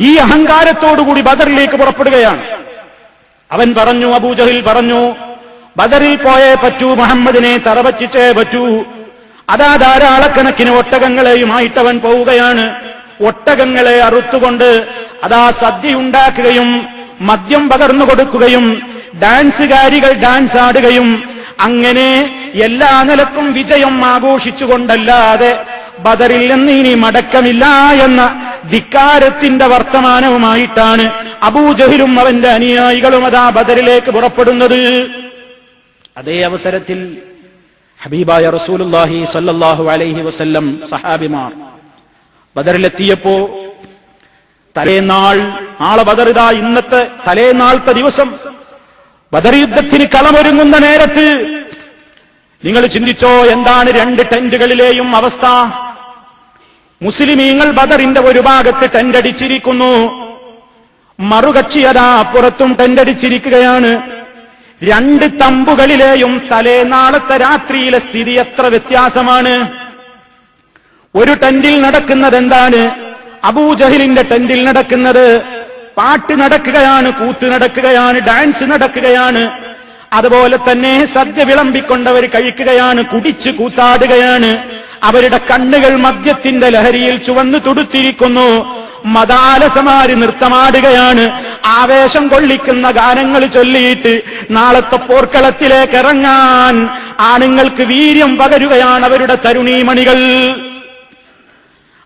ഈ അഹങ്കാരത്തോടുകൂടി ബദറിലേക്ക് പുറപ്പെടുകയാണ്. അവൻ പറഞ്ഞു അബൂജഹിൽ പറഞ്ഞു ബദറിൽ പോയേ പറ്റൂ മുഹമ്മദിനെ തറപറ്റിച്ചേ പറ്റൂ. അതാ ധാരാളക്കണക്കിന് ഒട്ടകങ്ങളെയുമായിട്ട് അവൻ പോവുകയാണ്. ഒട്ടകങ്ങളെ അറുത്തുകൊണ്ട് അതാ സദ്യ ഉണ്ടാക്കുകയും മദ്യം പകർന്നു കൊടുക്കുകയും ഡാൻസുകാരികൾ ഡാൻസ് ആടുകയും അങ്ങനെ എല്ലാ നിലക്കും വിജയം ആഘോഷിച്ചുകൊണ്ടല്ലാതെ ബദറിൽ നിന്ന് ഇനി മടക്കമില്ല എന്ന ധിക്കാരത്തിന്റെ വർത്തമാനവുമായിട്ടാണ് അബൂജഹിലും അവന്റെ അനുയായികളും അതാ ബദറിലേക്ക് പുറപ്പെടുന്നത്. അതേ അവസരത്തിൽ ഹബീബായ റസൂലുല്ലാഹി സല്ലാഹു അലൈഹി വസല്ലം സഹാബിമാർ ബദറിലെത്തിയപ്പോ തലേനാൾ നാളെ ബദറിതാ ഇന്നത്തെ തലേനാളത്തെ ദിവസം ബദർ യുദ്ധത്തിന് കളമൊരുങ്ങുന്ന നേരത്ത് നിങ്ങൾ ചിന്തിച്ചോ എന്താണ് രണ്ട് ടെന്റുകളിലെയും അവസ്ഥ? മുസ്ലിമീങ്ങൾ ബദറിന്റെ ഒരു ഭാഗത്ത് ടെൻഡടിച്ചിരിക്കുന്നു മറുകക്ഷി അതാ അപ്പുറത്തും ടെൻഡടിച്ചിരിക്കുകയാണ് രണ്ട് തമ്പുകളിലെയും തലേനാളത്തെ രാത്രിയിലെ സ്ഥിതി എത്ര വ്യത്യാസമാണ്. ഒരു ടെന്റിൽ നടക്കുന്നത് എന്താണ്? അബൂജഹിലിന്റെ ടെന്റിൽ നടക്കുന്നത്. പാട്ട് നടക്കുകയാണ് കൂത്ത് നടക്കുകയാണ് ഡാൻസ് നടക്കുകയാണ്. അതുപോലെ തന്നെ സദ്യ വിളമ്പിക്കൊണ്ടവർ കഴിക്കുകയാണ് കുടിച്ച് കൂത്താടുകയാണ്. അവരുടെ കണ്ണുകൾ മദ്യത്തിന്റെ ലഹരിയിൽ ചുവന്നു തുടുത്തിരിക്കുന്നു. മതാലസമാര് നൃത്തമാടുകയാണ്. ആവേശം കൊള്ളിക്കുന്ന ഗാനങ്ങൾ ചൊല്ലിയിട്ട് നാളത്തെ പോർക്കളത്തിലേക്ക് ഇറങ്ങാൻ ആണുങ്ങൾക്ക് വീര്യം പകരുകയാണ് അവരുടെ തരുണീമണികൾ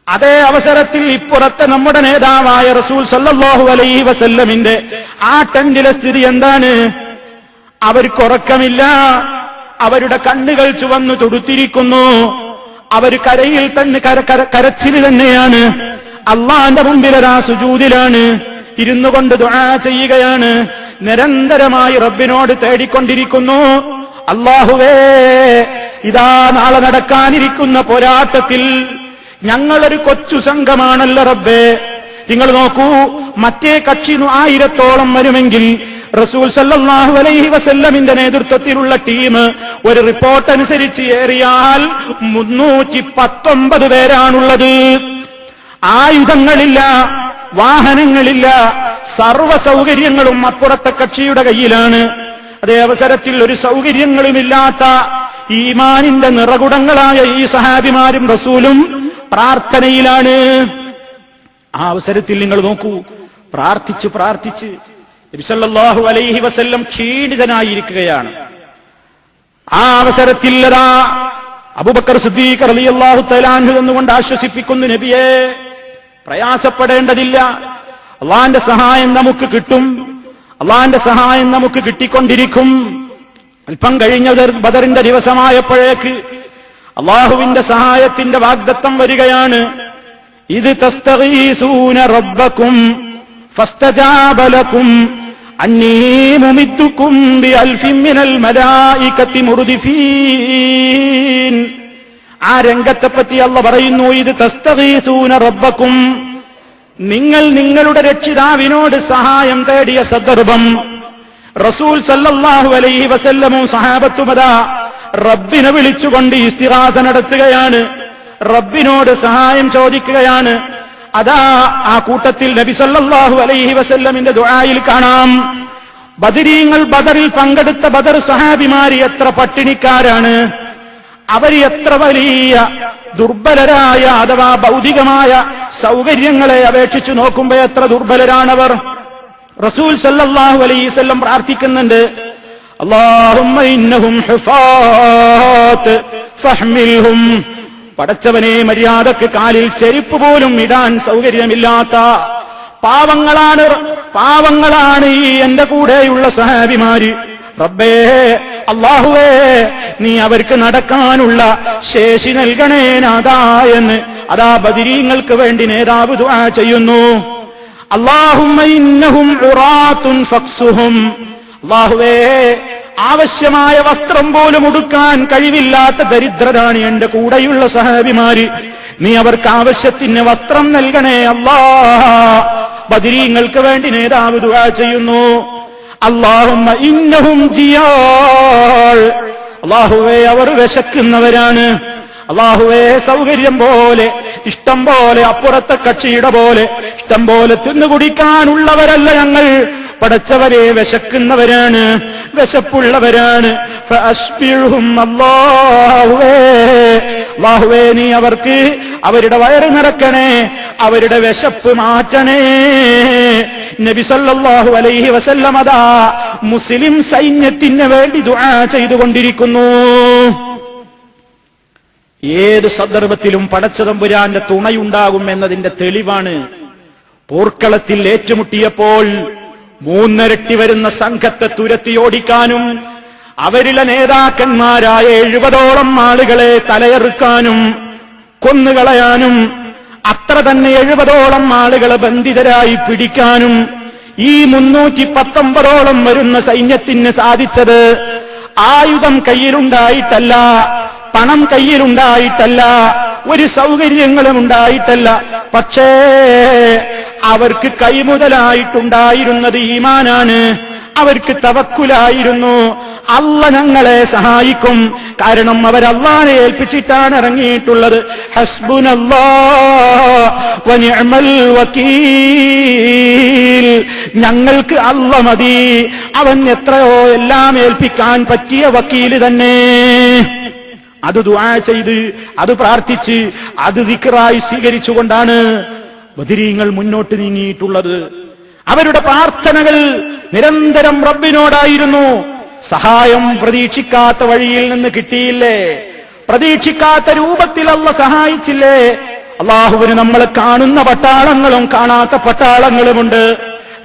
അതേ അവസരത്തിൽ ഇപ്പുറത്തെ നമ്മുടെ നേതാവായ റസൂൽ സല്ലാഹു അലൈ വസല്ലമിന്റെ ആ ടെന്റിലെ സ്ഥിതി എന്താണ്? അവർക്ക് ഉറക്കമില്ല. അവരുടെ കണ്ണുകൾ ചുവന്നു തൊടുത്തിരിക്കുന്നു. അവർ കരയിൽ തന്നെ കര കര കരച്ചിൽ തന്നെയാണ്. അള്ളാന്റെ മുമ്പിലൊരാ സുജൂതിലാണ്. ഇരുന്നു കൊണ്ട് ദുആ ചെയ്യുകയാണ്. നിരന്തരമായി റബ്ബിനോട് തേടിക്കൊണ്ടിരിക്കുന്നു. അള്ളാഹുവേ ഇതാ നാളെ നടക്കാനിരിക്കുന്ന പോരാട്ടത്തിൽ ഞങ്ങളൊരു കൊച്ചു സംഘമാണല്ലോ റബ്ബേ. നിങ്ങൾ നോക്കൂ മറ്റേ കക്ഷി ആയിരത്തോളം വരുമെങ്കിൽ റസൂൽ സല്ലല്ലാഹു അലൈഹി വസല്ലമിന്റെ നേതൃത്വത്തിലുള്ള ടീം ഒരു റിപ്പോർട്ട് അനുസരിച്ച് ഏറിയാൽ മുന്നൂറ്റി പത്തൊമ്പത് പേരാണുള്ളത്. ആയുധങ്ങളില്ല വാഹനങ്ങളില്ല സർവ സൗകര്യങ്ങളും അപ്പുറത്തെ കക്ഷിയുടെ കയ്യിലാണ്. അതേ അവസരത്തിൽ ഒരു സൗകര്യങ്ങളുമില്ലാത്ത ഈമാനിന്റെ നിറകുടങ്ങളായ ഈ സഹാബിമാരും റസൂലും പ്രാർത്ഥനയിലാണ്. ആ അവസരത്തിൽ നിങ്ങൾ നോക്കൂ പ്രാർത്ഥിച്ച് പ്രാർത്ഥിച്ച് നബിസല്ലാഹു അലൈഹി വസല്ലം ക്ഷീണിതനായിരിക്കുകയാണ്. ആ അവസരത്തിൽ അതാ സിദ്ദീഖ് റളിയല്ലാഹു തലാൻഹു എന്നുകൊണ്ട് ആശ്വസിപ്പിക്കുന്നു നബിയെ പ്രയാസപ്പെടേണ്ടതില്ല. അള്ളാന്റെ സഹായം നമുക്ക് കിട്ടും. അള്ളാന്റെ സഹായം നമുക്ക് കിട്ടിക്കൊണ്ടിരിക്കും. അല്പം കഴിഞ്ഞ ബദറിന്റെ ദിവസമായപ്പോഴേക്ക് അള്ളാഹുവിന്റെ സഹായത്തിന്റെ വാഗ്ദത്തം വരികയാണ്. ഇത് റബ്ബക്കും ആ രംഗത്തെ പറ്റി അല്ല പറയുന്നു ഇത് തസ്തഗീസൂന റബ്ബക്കും. നിങ്ങൾ നിങ്ങളുടെ രക്ഷിതാവിനോട് സഹായം തേടിയ സന്ദർഭം റസൂൽ സല്ലല്ലാഹു അലൈഹി വസല്ലമും സഹാബത്തുമതാ റബ്ബിനെ വിളിച്ചുകൊണ്ട് ഇസ്തിഹാസ നടത്തുകയാണ്. റബ്ബിനോട് സഹായം ചോദിക്കുകയാണ്. അതാ ആ കൂട്ടത്തിൽ നബി സല്ലല്ലാഹു അലൈഹി വസല്ലമിന്റെ ദുആയിൽ കാണാം. ബദരീങ്ങൾ ബദറിൽ പങ്കെടുത്ത ബദർ സഹാബിമാര് എത്ര പട്ടിണിക്കാരാണ്. അവർ എത്ര വലിയ ദുർബലരായ അഥവാ ഭൗതികമായ സൗകര്യങ്ങളെ അപേക്ഷിച്ചു നോക്കുമ്പോ എത്ര ദുർബലരാണവർ. റസൂൽ സല്ലല്ലാഹു അലൈഹിസല്ലം പ്രാർത്ഥിക്കുന്നുണ്ട്. ഫഹ്മിൽഹും പടച്ചവനെ മര്യാദയ്ക്ക് കാലിൽ ചെരുപ്പ് പോലും ഇടാൻ സൗകര്യമില്ലാത്ത പാവങ്ങളാണ് പാവങ്ങളാണ് ഈ എന്റെ കൂടെയുള്ള സഹാബിമാര്. റബ്ബേ അള്ളാഹുവേ നീ അവർക്ക് നടക്കാനുള്ള ശേഷി നൽകണേ നാദാ എന്ന് അതാ ബദിരീങ്ങൾക്ക് വേണ്ടി നേതാവ് ദുആ ചെയ്യുന്നു. ഫക്സുഹും അള്ളാഹുവേ ആവശ്യമായ വസ്ത്രം പോലും ഉടുക്കാൻ കഴിവില്ലാത്ത ദരിദ്രരാണ് എന്റെ കൂടെയുള്ള സഹാബിമാര് നീ അവർക്ക് ആവശ്യത്തിന് വസ്ത്രം നൽകണേ അല്ലാ. ബദിരീങ്ങൾക്ക് വേണ്ടി നേതാവ് ദുആ ചെയ്യുന്നു. അള്ളാഹുമ്മ ഇന്നഹും ജിയാൾ. അള്ളാഹുവേ അവർ വിശക്കുന്നവരാണ്. അള്ളാഹുവേ സൗകര്യം പോലെ ഇഷ്ടം പോലെ അപ്പുറത്തെ കക്ഷിയുടെ പോലെ ഇഷ്ടം പോലെ തിന്നുകുടിക്കാനുള്ളവരല്ല ഞങ്ങൾ. പടച്ചവരെ വിശക്കുന്നവരാണ്. വിശപ്പുള്ളവരാണ്. നീ അവർക്ക് അവരുടെ വയറ് നിറക്കണേ അവരുടെ വിശപ്പ് മാറ്റണേ. നബി സല്ലല്ലാഹു അലൈഹി വസല്ലം അതാ മുസ്ലിം സൈന്യത്തിന് വേണ്ടി ദുആ ചെയ്തുകൊണ്ടിരിക്കുന്നു. ഏത് സന്ദർഭത്തിലും പടച്ചതമ്പുരാന്റെ തുണയുണ്ടാകും എന്നതിന്റെ തെളിവാണ് പോർക്കളത്തിൽ ഏറ്റുമുട്ടിയപ്പോൾ മൂന്നരട്ടി വരുന്ന സംഘത്തെ തുരത്തി ഓടിക്കാനും അവരിലെ നേതാക്കന്മാരായ എഴുപതോളം ആളുകളെ തലയെറുക്കാനും കൊന്നുകളയാനും അത്ര തന്നെ എഴുപതോളം ആളുകളെ ബന്ധിതരായി പിടിക്കാനും ഈ മുന്നൂറ്റി പത്തൊമ്പതോളം വരുന്ന സൈന്യത്തിന് സാധിച്ചത് ആയുധം കയ്യിലുണ്ടായിട്ടല്ല പണം കയ്യിലുണ്ടായിട്ടല്ല ഒരു സൗകര്യങ്ങളും ഉണ്ടായിട്ടല്ല. പക്ഷേ അവർക്ക് കൈമുതലായിട്ടുണ്ടായിരുന്നത് ഈമാനാണ്. അവർക്ക് തവക്കുലായിരുന്നു. അല്ല ഞങ്ങളെ സഹായിക്കും. കാരണം അവർ അള്ളാനെ ഏൽപ്പിച്ചിട്ടാണ് ഇറങ്ങിയിട്ടുള്ളത്. വക്കീൽ. ഞങ്ങൾക്ക് അല്ല മതി. അവൻ എത്രയോ എല്ലാം ഏൽപ്പിക്കാൻ പറ്റിയ വക്കീൽ തന്നെ. അത് ദുആ ചെയ്ത് അത് പ്രാർത്ഥിച്ച് അത് ദിക്റായി സ്വീകരിച്ചുകൊണ്ടാണ് ബദിരീങ്ങൾ മുന്നോട്ട് നീങ്ങിയിട്ടുള്ളത്. അവരുടെ പ്രാർത്ഥനകൾ നിരന്തരം റബ്ബിനോടായിരുന്നു. സഹായം പ്രതീക്ഷിക്കാത്ത വഴിയിൽ നിന്ന് കിട്ടിയില്ലേ? പ്രതീക്ഷിക്കാത്ത രൂപത്തിൽ അല്ല സഹായിച്ചില്ലേ? അള്ളാഹുവിന് നമ്മൾ കാണുന്ന പട്ടാളങ്ങളും കാണാത്ത പട്ടാളങ്ങളുമുണ്ട്.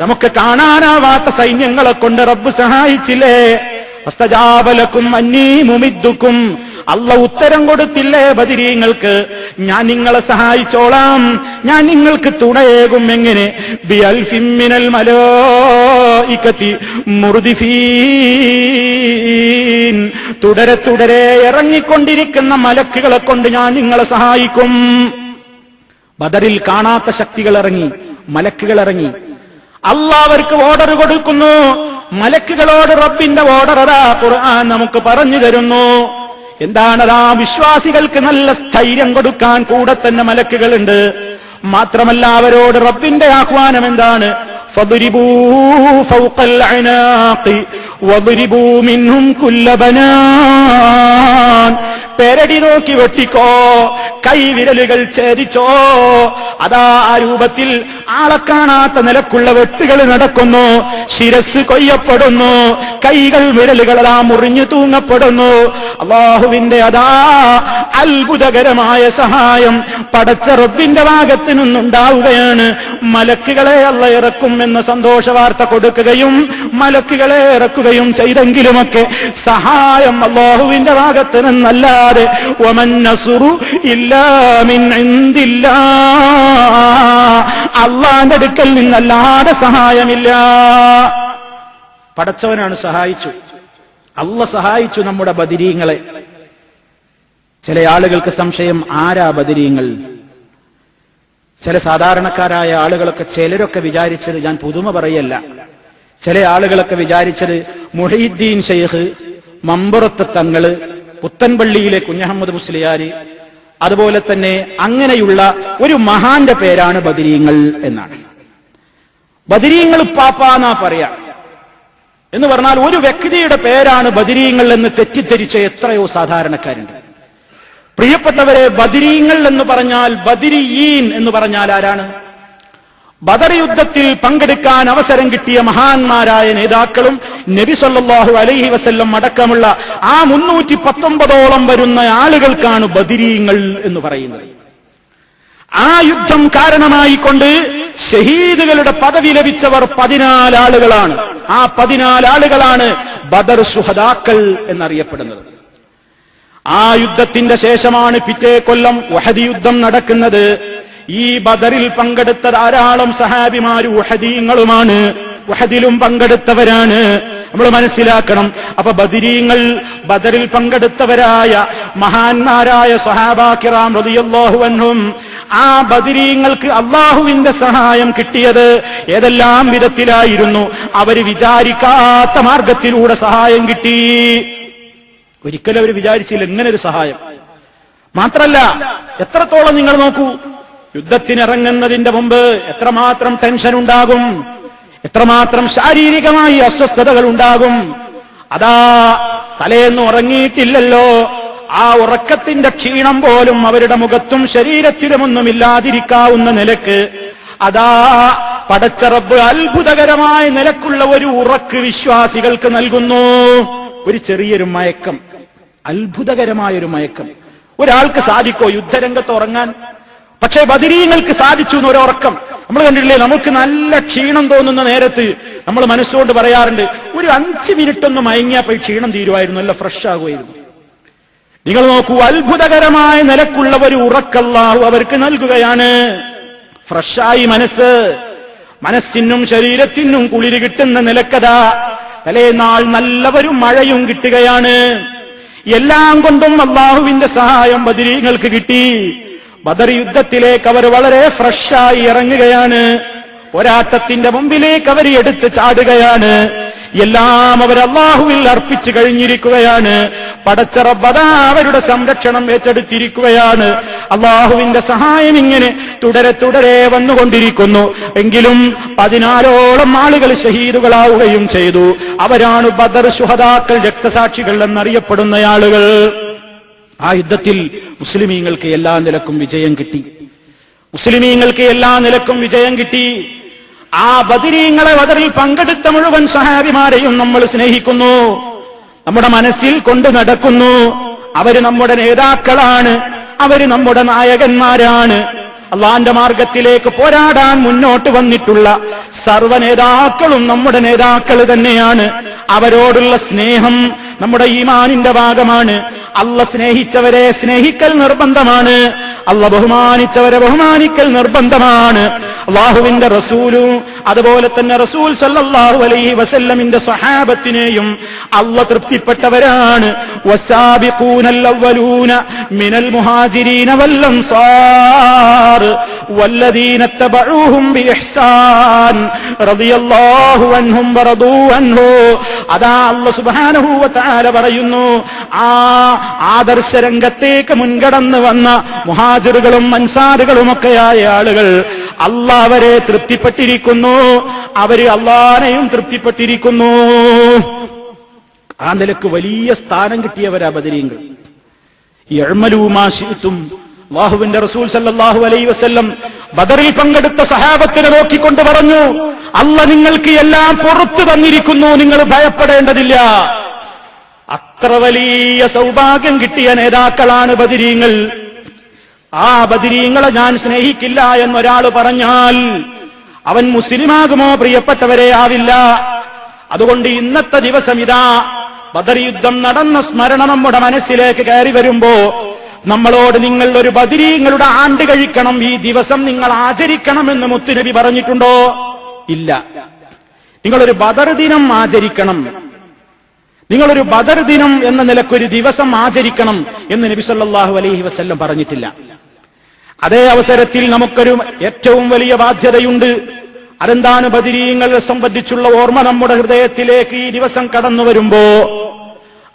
നമുക്ക് കാണാനാവാത്ത സൈന്യങ്ങളെ കൊണ്ട് റബ്ബ് സഹായിച്ചില്ലേ? അസ്തജാബലക്കും അന്നീ മുമിദ്ദുക്കും അല്ല ഉത്തരം കൊടുത്തില്ലേ ബദിരീങ്ങൾക്ക്? ഞാൻ നിങ്ങളെ സഹായിച്ചോളാം. ഞാൻ നിങ്ങൾക്ക് തുണയേകും. എങ്ങനെ? ബി മലോ ഇക്കത്തി മുറുദിഫീൻ. തുടരെ തുടരെ ഇറങ്ങിക്കൊണ്ടിരിക്കുന്ന മലക്കുകളെ കൊണ്ട് ഞാൻ നിങ്ങളെ സഹായിക്കും. ബദറിൽ കാണാത്ത ശക്തികൾ ഇറങ്ങി മലക്കുകൾ ഇറങ്ങി. അള്ളാവർക്ക് ഓർഡർ കൊടുക്കുന്നു. മലക്കുകളോട് റബ്ബിന്റെ ഓർഡർ അതാ ഖുർആൻ നമുക്ക് പറഞ്ഞു തരുന്നു. എന്താണതാ വിശ്വാസികൾക്ക് നല്ല സ്ഥൈര്യം കൊടുക്കാൻ കൂടെ തന്നെ മലക്കുകളുണ്ട്? മാത്രമല്ല അവരോട് റബ്ബിന്റെ ആഹ്വാനം എന്താണ്? പെരടി നോക്കി വെട്ടിക്കോ കൈവിരലുകൾ ചേരിച്ചോ അതാ ആ രൂപത്തിൽ ആളെ കാണാത്ത നിലക്കുള്ള വെട്ടുകൾ നടക്കുന്നു. ശിരസ് കൊയ്യപ്പെടുന്നു. കൈകൾ വിരലുകളെല്ലാം മുറിഞ്ഞു തൂങ്ങപ്പെടുന്നു. അള്ളാഹുവിന്റെ അതാ അത്ഭുതകരമായ സഹായം പടച്ച റബ്ബിന്റെ ഭാഗത്തു നിന്നുണ്ടാവുകയാണ്. മലക്കുകളെ അല്ല ഇറക്കും എന്ന സന്തോഷ വാർത്ത കൊടുക്കുകയും മലക്കുകളെ ഇറക്കുകയും ചെയ്തെങ്കിലുമൊക്കെ സഹായം അള്ളാഹുവിന്റെ ഭാഗത്ത് നിന്നല്ലാതെ ഒമന്നസുറു ഇല്ലാമിൻ ഇല്ലാ മിൻ ഇൻദില്ലാ. അള്ളാന്റെ അടുക്കൽ നിന്നല്ലാതെ സഹായമില്ല. പടച്ചവനാണ് സഹായിച്ചു. അല്ല സഹായിച്ചു നമ്മുടെ ബദിരീങ്ങളെ. ചില ആളുകൾക്ക് സംശയം ആരാ ബദിരീങ്ങൾ? ചില സാധാരണക്കാരായ ആളുകളൊക്കെ ചിലരൊക്കെ വിചാരിച്ചത് ഞാൻ പുതുമ പറയല്ല. ചില ആളുകളൊക്കെ വിചാരിച്ചത് മുഹീദ്ദീൻ ഷെയ്ഖ് മമ്പുറത്ത് തങ്ങൾ പുത്തൻപള്ളിയിലെ കുഞ്ഞഹമ്മദ് മുസ്ലിയാര് അതുപോലെ തന്നെ അങ്ങനെയുള്ള ഒരു മഹാന്റെ പേരാണ് ബദരീങ്ങൾ എന്നാണ്. ബദിരീങ്ങൾ പാപ്പാന്നാ പറയാ. എന്ന് പറഞ്ഞാൽ ഒരു വ്യക്തിയുടെ പേരാണ് ബദരീങ്ങൾ എന്ന് തെറ്റിദ്ധരിച്ച എത്രയോ സാധാരണക്കാരുണ്ട്. പ്രിയപ്പെട്ടവരെ ബദരീങ്ങൾ എന്ന് പറഞ്ഞാൽ ബദിരിയീൻ എന്ന് പറഞ്ഞാൽ ആരാണ്? ബദർ യുദ്ധത്തിൽ പങ്കെടുക്കാൻ അവസരം കിട്ടിയ മഹാന്മാരായ നേതാക്കളും നബി സല്ലല്ലാഹു അലൈഹി വസല്ലം അടക്കമുള്ള ആ മുന്നൂറ്റി പത്തൊമ്പതോളം വരുന്ന ആളുകൾക്കാണ് ബദിരീങ്ങൾ എന്ന് പറയുന്നത്. ആ യുദ്ധം കാരണമായിക്കൊണ്ട് ഷഹീദുകളുടെ പദവി ലഭിച്ചവർ പതിനാലാളുകളാണ് ആ പതിനാലാളുകളാണ് ബദർ സുഹദാക്കൾ എന്നറിയപ്പെടുന്നത്. ആ യുദ്ധത്തിന്റെ ശേഷമാണ് പിറ്റേ കൊല്ലം വഹദി യുദ്ധം നടക്കുന്നത്. ഈ ബദറിൽ പങ്കെടുത്ത ധാരാളം സഹാബിമാരും ഉഹദീങ്ങളുമാണ്. ഉഹദിലും പങ്കെടുത്തവരാണ്. നമ്മൾ മനസ്സിലാക്കണം. അപ്പൊ ബദിരീങ്ങൾ ബദറിൽ പങ്കെടുത്തവരായ മഹാന്മാരായ സഹാബാക്കിറാം റളിയല്ലാഹുവൻഹും ആ ബദിരീങ്ങൾക്ക് അള്ളാഹുവിന്റെ സഹായം കിട്ടിയത് ഏതെല്ലാം വിധത്തിലായിരുന്നു? അവർ വിചാരിക്കാത്ത മാർഗത്തിലൂടെ സഹായം കിട്ടി. ഒരിക്കലും അവർ വിചാരിച്ചില്ല ഇങ്ങനെ ഒരു സഹായം. മാത്രല്ല എത്രത്തോളം നിങ്ങൾ നോക്കൂ? യുദ്ധത്തിനിറങ്ങുന്നതിന്റെ മുമ്പ് എത്രമാത്രം ടെൻഷൻ ഉണ്ടാകും? എത്രമാത്രം ശാരീരികമായി അസ്വസ്ഥതകൾ ഉണ്ടാകും? അതാ തലേന്ന് ഉറങ്ങിയിട്ടില്ലല്ലോ. ആ ഉറക്കത്തിന്റെ ക്ഷീണം പോലും അവരുടെ മുഖത്തും ശരീരത്തിലുമൊന്നും ഇല്ലാതിരിക്കാവുന്ന നിലയ്ക്ക്. അതാ പടച്ചറബ് അത്ഭുതകരമായ നിലക്കുള്ള ഒരു ഉറക്ക് വിശ്വാസികൾക്ക് നൽകുന്നു. ഒരു ചെറിയൊരു മയക്കം. അത്ഭുതകരമായ ഒരു മയക്കം. ഒരാൾക്ക് സാധിക്കോ യുദ്ധരംഗത്ത് ഉറങ്ങാൻ? പക്ഷേ ബദിരീങ്ങൾക്ക് സാധിച്ചു എന്നൊരു ഉറക്കം. നമ്മൾ കണ്ടിട്ടില്ലേ നമുക്ക് നല്ല ക്ഷീണം തോന്നുന്ന നേരത്ത് നമ്മൾ മനസ്സുകൊണ്ട് പറയാറുണ്ട് ഒരു അഞ്ച് മിനിറ്റ് ഒന്ന് മയങ്ങിയാൽ പോയി ക്ഷീണം തീരുമായിരുന്നു നല്ല ഫ്രഷ് ആകുമായിരുന്നു. നിങ്ങൾ നോക്കൂ അത്ഭുതകരമായ നിലക്കുള്ള ഒരു ഉറക്കല്ലാഹു അവർക്ക് നൽകുകയാണ്. ഫ്രഷായി മനസ്സ് മനസ്സിനും ശരീരത്തിനും കുളിര് കിട്ടുന്ന നിലക്കഥ. തലേനാൾ നല്ലവരും മഴയും കിട്ടുകയാണ്. എല്ലാം കൊണ്ടും അള്ളാഹുവിന്റെ സഹായം ബദിരീങ്ങൾക്ക് കിട്ടി. ബദർ യുദ്ധത്തിലേക്ക് അവർ വളരെ ഫ്രഷായി ഇറങ്ങുകയാണ്. പോരാട്ടത്തിന്റെ മുമ്പിലേക്ക് അവർ എടുത്ത് ചാടുകയാണ്. എല്ലാം അവർ അള്ളാഹുവിൽ അർപ്പിച്ചു കഴിഞ്ഞിരിക്കുകയാണ്. പടച്ചറബദ അവരുടെ സംരക്ഷണം ഏറ്റെടുത്തിരിക്കുകയാണ്. അള്ളാഹുവിന്റെ സഹായം ഇങ്ങനെ തുടരെ തുടരെ വന്നുകൊണ്ടിരിക്കുന്നു. എങ്കിലും പതിനാലോളം ആളുകൾ ഷഹീദുകളാവുകയും ചെയ്തു. അവരാണ് ബദർ ശുഹദാക്കൾ രക്തസാക്ഷികൾ എന്നറിയപ്പെടുന്ന ആളുകൾ ആ യുദ്ധത്തിൽ മുസ്ലിമീങ്ങൾക്ക് എല്ലാ നിലക്കും വിജയം കിട്ടി. മുസ്ലിമീങ്ങൾക്ക് എല്ലാ നിലക്കും വിജയം കിട്ടി. ആ ബദിരീങ്ങളെ ബദറിൽ പങ്കെടുത്ത മുഴുവൻ സഹാബിമാരെയും നമ്മൾ സ്നേഹിക്കുന്നു. നമ്മുടെ മനസ്സിൽ കൊണ്ടു നടക്കുന്നു. അവർ നമ്മുടെ നേതാക്കളാണ്. അവർ നമ്മുടെ നായകന്മാരാണ്. അള്ളാന്റെ മാർഗത്തിലേക്ക് പോരാടാൻ മുന്നോട്ട് വന്നിട്ടുള്ള സർവ നേതാക്കളും നമ്മുടെ നേതാക്കൾ തന്നെയാണ്. അവരോടുള്ള സ്നേഹം നമ്മുടെ ഈമാനിന്റെ ഭാഗമാണ്. അല്ല സ്നേഹിച്ചവരെ സ്നേഹിക്കൽ നിർബന്ധമാണ്. അല്ല ബഹുമാനിച്ചവരെ ബഹുമാനിക്കൽ നിർബന്ധമാണ്. അള്ളാഹുവിന്റെ റസൂലും അതുപോലെ തന്നെ റസൂൽ സല്ലാഹു അലൈഹി വസല്ലമിന്റെ സ്വഹാബത്തിനെയും അല്ല തൃപ്തിപ്പെട്ടവരാണ്. മിനൽ മുഹാജിരീന അൻസാർ. അതാ അള്ള സുബാനഹൂവത്താല പറയുന്നു ആ ആദർശ രംഗത്തേക്ക് മുൻകടന്നു വന്ന മുഹാജിറുകളും അൻസാറുകളുമൊക്കെയായ ആളുകൾ അല്ല അവരെ തൃപ്തിപ്പെട്ടിരിക്കുന്നു അവർ അള്ളാനെയും തൃപ്തിപ്പെട്ടിരിക്കുന്നു. ആ നിലയ്ക്ക് വലിയ സ്ഥാനം കിട്ടിയവരാ ബദരീങ്ങൾ. എഴുമലൂമാശിത്തും അള്ളാഹുവിന്റെ റസൂൽ സല്ലാഹു അലൈ വസ്ല്ലം ബദറിൽ പങ്കെടുത്ത സഹാബത്തിനെ നോക്കിക്കൊണ്ട് പറഞ്ഞു അല്ല നിങ്ങൾക്ക് എല്ലാം പുറത്തു തന്നിരിക്കുന്നു നിങ്ങൾ ഭയപ്പെടേണ്ടതില്ല. അത്ര വലിയ സൗഭാഗ്യം കിട്ടിയ നേതാക്കളാണ് ബദിരീങ്ങൾ. ആ ബദിരീങ്ങളെ ഞാൻ സ്നേഹിക്കില്ല എന്നൊരാൾ പറഞ്ഞാൽ അവൻ മുസ്ലിമാകുമോ പ്രിയപ്പെട്ടവരെ ആവില്ല. അതുകൊണ്ട് ഇന്നത്തെ ദിവസം ഇതാ ബദർ യുദ്ധം നടന്ന സ്മരണ നമ്മുടെ മനസ്സിലേക്ക് കയറി വരുമ്പോ നമ്മളോട് നിങ്ങൾ ഒരു ബദിരീങ്ങളുടെ ആണ്ട് കഴിക്കണം. ഈ ദിവസം നിങ്ങൾ ആചരിക്കണം ആചരിക്കണമെന്ന് മുത്തുനബി പറഞ്ഞിട്ടുണ്ടോ? ഇല്ല. നിങ്ങളൊരു ബദർ ദിനം ആചരിക്കണം. നിങ്ങളൊരു ബദർ ദിനം എന്ന നിലക്കൊരു ദിവസം ആചരിക്കണം എന്ന് നബി സല്ലല്ലാഹു അലൈഹി വസല്ലം പറഞ്ഞിട്ടില്ല. അതേ അവസരത്തിൽ നമുക്കൊരു ഏറ്റവും വലിയ ബാധ്യതയുണ്ട്. അതെന്താണ് ബദിരീങ്ങളെ സംബന്ധിച്ചുള്ള ഓർമ്മ നമ്മുടെ ഹൃദയത്തിലേക്ക് ഈ ദിവസം കടന്നു വരുമ്പോ?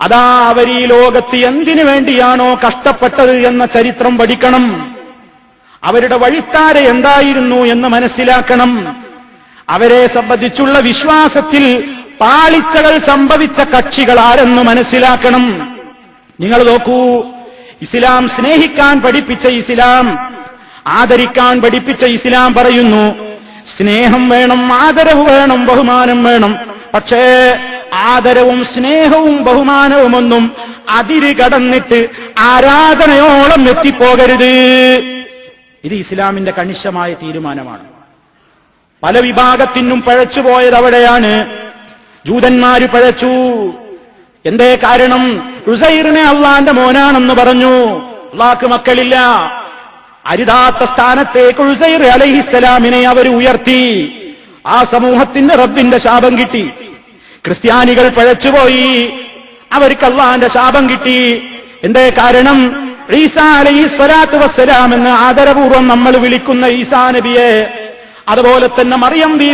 അതാ അവർ ഈ ലോകത്ത് എന്തിനു വേണ്ടിയാണോ കഷ്ടപ്പെട്ടത് എന്ന ചരിത്രം പഠിക്കണം. അവരുടെ വഴിത്താര എന്തായിരുന്നു എന്ന് മനസ്സിലാക്കണം. അവരെ സംബന്ധിച്ചുള്ള വിശ്വാസത്തിൽ പാളിച്ചകൾ സംഭവിച്ച കക്ഷികൾ ആരെന്ന് മനസ്സിലാക്കണം. നിങ്ങൾ നോക്കൂ ഇസ്ലാം സ്നേഹിക്കാൻ പഠിപ്പിച്ച ഇസ്ലാം ആദരിക്കാൻ പഠിപ്പിച്ച ഇസ്ലാം പറയുന്നു സ്നേഹം വേണം ആദരവ് വേണം ബഹുമാനം വേണം. പക്ഷേ ആദരവും സ്നേഹവും ബഹുമാനവുമൊന്നും അതിര് കടന്നിട്ട് ആരാധനയോളം എത്തിപ്പോകരുത്. ഇത് ഇസ്ലാമിന്റെ കണിശമായ തീരുമാനമാണ്. പല വിഭാഗത്തിനും പഴച്ചുപോയത് അവിടെയാണ്. ജൂതന്മാര് പഴച്ചു. എന്തേ കാരണം? റുസൈറിനെ അള്ളാന്റെ മോനാണെന്ന് പറഞ്ഞു. അള്ളാക്ക് മക്കളില്ല. അരുതാത്ത സ്ഥാനത്തേക്ക് റുസൈർ അലഹിസ്സലാമിനെ അവർ ഉയർത്തി. ആ സമൂഹത്തിന്റെ റബ്ബിന്റെ ശാപം കിട്ടി. ക്രിസ്ത്യാനികൾ പഴച്ചുപോയി. അവർക്ക് അള്ളാന്റെ ശാപം കിട്ടി. എന്തേ കാരണം? ഈസാ വസ്സലാം എന്ന് ആദരപൂർവം നമ്മൾ വിളിക്കുന്ന ഈസാ നബിയെ. അതുപോലെ തന്നെ മറിയം ബീവി